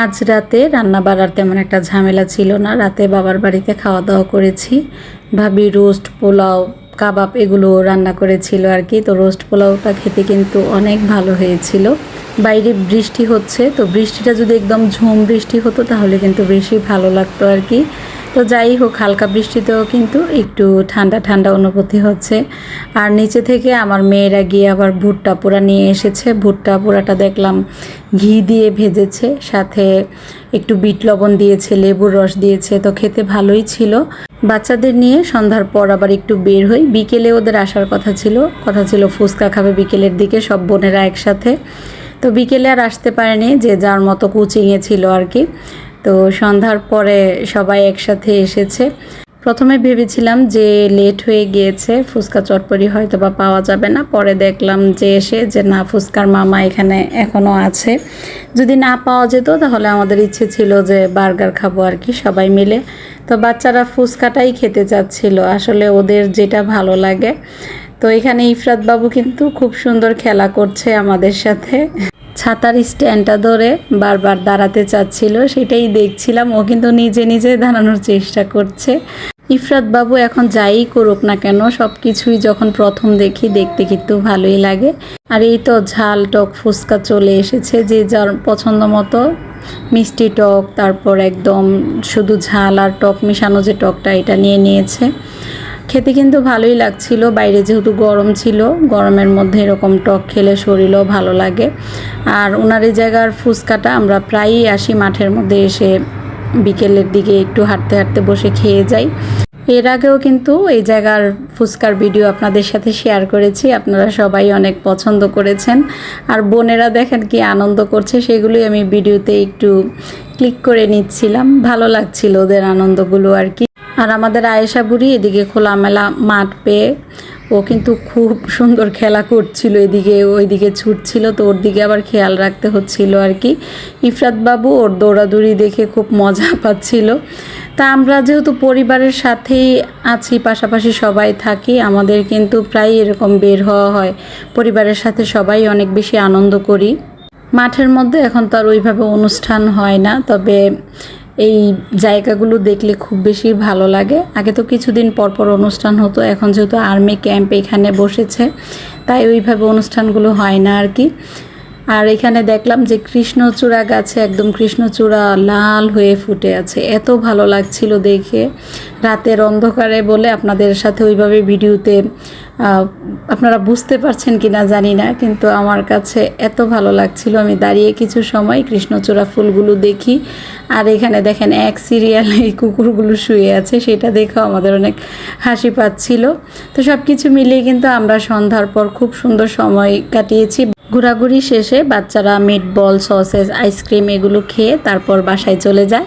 আজ রাতে রান্না বাড়ার তেমন একটা ঝামেলা ছিল না। রাতে বাবার বাড়িতে খাওয়া দাওয়া করেছি। ভাবি রোস্ট, পোলাও, কাবাব এগুলো রান্না করেছিল আর কি। তো রোস্ট, পোলাওটা খেতে কিন্তু অনেক ভালো হয়েছিল। বাইরে বৃষ্টি হচ্ছে, তো বৃষ্টিটা যদি একদম ঝুম বৃষ্টি হতো তাহলে কিন্তু বেশি ভালো লাগতো আর কি। তো যাই হোক, হালকা বৃষ্টিতেও কিন্তু একটু ঠান্ডা ঠান্ডা অনুভূতি হচ্ছে। আর নিচে থেকে আমার মেয়েরা গিয়ে আবার ভুট্টা পোড়া নিয়ে এসেছে। ভুট্টা পোড়াটা দেখলাম ঘি দিয়ে ভেজেছে, সাথে একটু বিট লবণ দিয়েছে, লেবুর রস দিয়েছে, তো খেতে ভালোই ছিল। বাচ্চাদের নিয়ে সন্ধ্যার পর আবার একটু বের হই। বিকেলে ওদের আসার কথা ছিল কথা ছিল ফুচকা খাবে বিকেলের দিকে, সব বোনেরা একসাথে। তো বিকেলে আর আসতে পারেনি, যে যার মতো কোচিংয়ে ছিল আর কি। তো সন্ধ্যার পরে সবাই একসাথে এসেছে। প্রথমে ভেবেছিলাম যে লেট হয়ে গিয়েছে, ফুচকা চটপটি হয়তো বা পাওয়া যাবে না। পরে দেখলাম যে এসে যে না, ফুচকার মামা এখানে এখনও আছে। যদি না পাওয়া যেত তাহলে আমাদের ইচ্ছে ছিল যে বার্গার খাব আর কি, সবাই মিলে। তো বাচ্চারা ফুচকাটাই খেতে চাচ্ছিল, আসলে ওদের যেটা ভালো লাগে। তো এখানে ইফরাত বাবু কিন্তু খুব সুন্দর খেলা করছে আমাদের সাথে। ছাতার স্ট্যান্ডটা ধরে বারবার দাঁড়াতে চাচ্ছিল, সেটাই দেখছিলাম। ও কিন্তু নিজে নিজে দাঁড়ানোর চেষ্টা করছে। ইফরাত বাবু এখন যাই করুক না কেন সব কিছুই যখন প্রথম দেখি, দেখতে কিন্তু ভালোই লাগে। আর এই তো ঝাল টক ফুচকা চলে এসেছে, যে যার পছন্দ মতো মিষ্টি টক, তারপর একদম শুধু ঝাল আর টক মিশানো যে টকটা, এটা নিয়ে নিয়েছে। খেতে কিন্তু ভালোই লাগছিল। বাইরে যেহেতু গরম ছিল, গরমের মধ্যে এরকম টক খেলে শরীরও ভালো লাগে। আর ওনার এই জায়গার ফুচকাটা আমরা প্রায়ই আসি, মাঠের মধ্যে এসে বিকেলের দিকে একটু হাঁটতে হাঁটতে বসে খেয়ে যাই। এর আগেও কিন্তু এই জায়গার ফুচকার ভিডিও আপনাদের সাথে শেয়ার করেছি, আপনারা সবাই অনেক পছন্দ করেছেন। আর বোনেরা দেখেন কি আনন্দ করছে, সেগুলোই আমি ভিডিওতে একটু ক্লিক করে নিচ্ছিলাম। ভালো লাগছিল ওদের আনন্দগুলো আর কি। আর আমাদের আয়েশা বুড়ি এদিকে খোলামেলা মাঠ পেয়ে ও কিন্তু খুব সুন্দর খেলা করছিল, এদিকে ওইদিকে ছুটছিল তো ওর দিকে আবার খেয়াল রাখতে হচ্ছিল আর কি। ইফরাত বাবু ওর দৌড়াদৌড়ি দেখে খুব মজা পাচ্ছিল। তা আমরা যেহেতু পরিবারের সাথেই আছি, পাশাপাশি সবাই থাকি, আমাদের কিন্তু প্রায় এরকম বের হওয়া হয়। পরিবারের সাথে সবাই অনেক বেশি আনন্দ করি। মাঠের মধ্যে এখন তো আর ওইভাবে অনুষ্ঠান হয় না, তবে এই জায়গাগুলো দেখলে খুব বেশি ভালো লাগে। আগে তো কিছুদিন পরপর পর অনুষ্ঠান হতো, এখন যেহেতু আর্মি ক্যাম্প এখানে বসেছে, তাই ওইভাবে অনুষ্ঠানগুলো হয় না আর কি। আর এখানে দেখলাম যে কৃষ্ণচূড়া গাছে একদম কৃষ্ণচূড়া লাল হয়ে ফুটে আছে, এত ভালো লাগছিল দেখে। রাতের অন্ধকারে বলে আপনাদের সাথে ওইভাবে ভিডিওতে আপনারা বুঝতে পারছেন কি না জানি না, কিন্তু আমার কাছে এত ভালো লাগছিল। আমি দাঁড়িয়ে কিছু সময় কৃষ্ণচূড়া ফুলগুলো দেখি, আর এখানে দেখেন এক সিরিয়ালে এই কুকুরগুলো শুয়ে আছে, সেটা দেখেও আমাদের অনেক হাসি পাচ্ছিল। তো সব কিছু মিলিয়ে কিন্তু আমরা সন্ধ্যার পর খুব সুন্দর সময় কাটিয়েছি। ঘোরাঘুরি শেষে বাচ্চারা মিট বল সসেস আইসক্রিম এগুলো খেয়ে তারপর বাসায় চলে যায়।